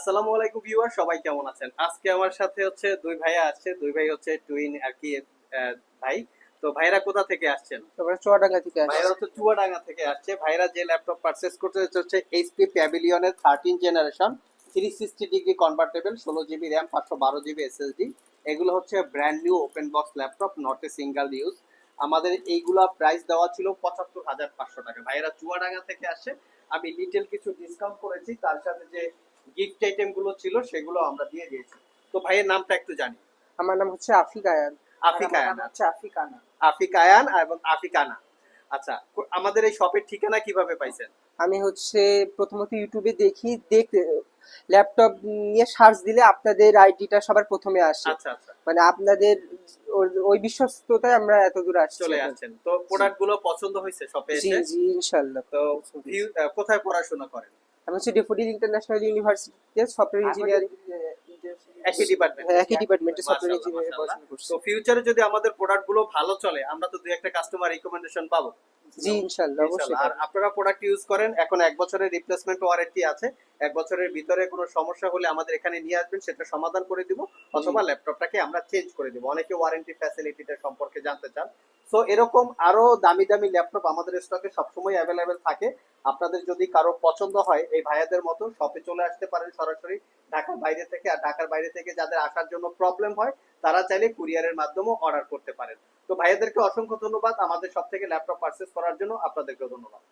আসসালামু আলাইকুম ভিউয়ার সবাই কেমন আছেন? আজকে আমার সাথে হচ্ছে দুই ভাইয়া আসছে দুই ভাই হচ্ছে টুইন আর কি ভাই। তো ভাইরা কোথা থেকে আসছেন? চুয়াডাঙ্গা থেকে ভাইরা হচ্ছে চুয়াডাঙ্গা থেকে আসছে। ভাইরা যে ল্যাপটপ পারচেস করতে হচ্ছে HP প্যাভিলিয়নের thirteen generation three sixty degree convertible ষোলো জিবি র্যাম পাঁচশো বারো জিবি এসএসডি এগুলো হচ্ছে brand new open box laptop not a single use আমাদের এইগুলা প্রাইস দেওয়া ছিল পঁচাত্তর হাজার পাঁচশো টাকা। ভাইরা চুয়াডাঙ্গা থেকে আসছে। আমি লিটেল কিছু ডিসকাউন্ট করেছি। তার সাথে যে গিফট আইটেমগুলো ছিল সেগুলো আমরা দিয়ে দিয়েছি। তো ভাইয়ের নামটা একটু জানি। আমার নাম হচ্ছে আফিক আয়ান আফিক আয়ান হচ্ছে আফিক আনা আফিক আয়ান এবং আফিকানা আচ্ছা আমাদের এই শপের ঠিকানা কীভাবে পাইছেন? আমি হচ্ছে প্রথমত ইউটিউবে দেখি দেখ ল্যাপটপ নিয়ে সার্চ দিলে আপনাদের আইডিটা সবার প্রথমে আসে। আচ্ছা আচ্ছা। মানে আপনাদের ওই- বিশ্বস্ততায় আমরা এত দূর আসছি। চলে আসছেন। তো প্রোডাক্টগুলো পছন্দ হয়েছে শপে জি এসে? জি ইনশাল্লাহ তো view- কোথায় পড়াশোনা করেন? আমি হচ্ছে ডেফোডিল ইন্টারন্যাশনাল ইউনিভার্সিটিতে সফটওয়্যার ইঞ্জিনিয়ারিং একই ডিপার্টমেন্ট হ্যাঁ একই ডিপার্টমেন্টে সফটওয়্যার ইঞ্জিনিয়ারিং। পড়াশোনা করছি। তো ফিউচারে যদি আমাদের প্রোডাক্টগুলো ভালো চলে আমরা তো দুই একটা কাস্টমার রিকমেন্ডেশন পাবো। জি ইনশাল্লাহ অবশ্যই আর আপনারা প্রোডাক্ট ইউজ করেন এখন এক বছরের রিপ্লেসমেন্ট ওয়ারেন্টি আছে। এক বছরের ভিতরে কোনো সমস্যা হলে আমাদের এখানে নিয়ে আসবেন সেটা সমাধান করে দিব অথবা ল্যাপটপটাকে আমরা চেঞ্জ করে দিব। অনেকে ওয়ারেন্টি ফ্যাসিলিটিটা সম্পর্কে জানতে চান সো এরকম আরও দামি দামি ল্যাপটপ আমাদের স্টকে সবসময় অ্যাভেলেবেল থাকে। আপনাদের যদি কারও পছন্দ হয়, এই ভাইয়াদের মতো শপে চলে আসতে পারেন সরাসরি ঢাকার বাইরে থেকে। আর ঢাকার বাইরে থেকে যাদের আসার জন্য প্রবলেম হয়, তারা চাইলে কুরিয়ারের মাধ্যমে অর্ডার করতে পারেন। তো ভাইয়াদেরকে অসংখ্য ধন্যবাদ। আমাদের সব থেকে ল্যাপটপ পারচেস করার জন্য আপনাদেরকে ধন্যবাদ।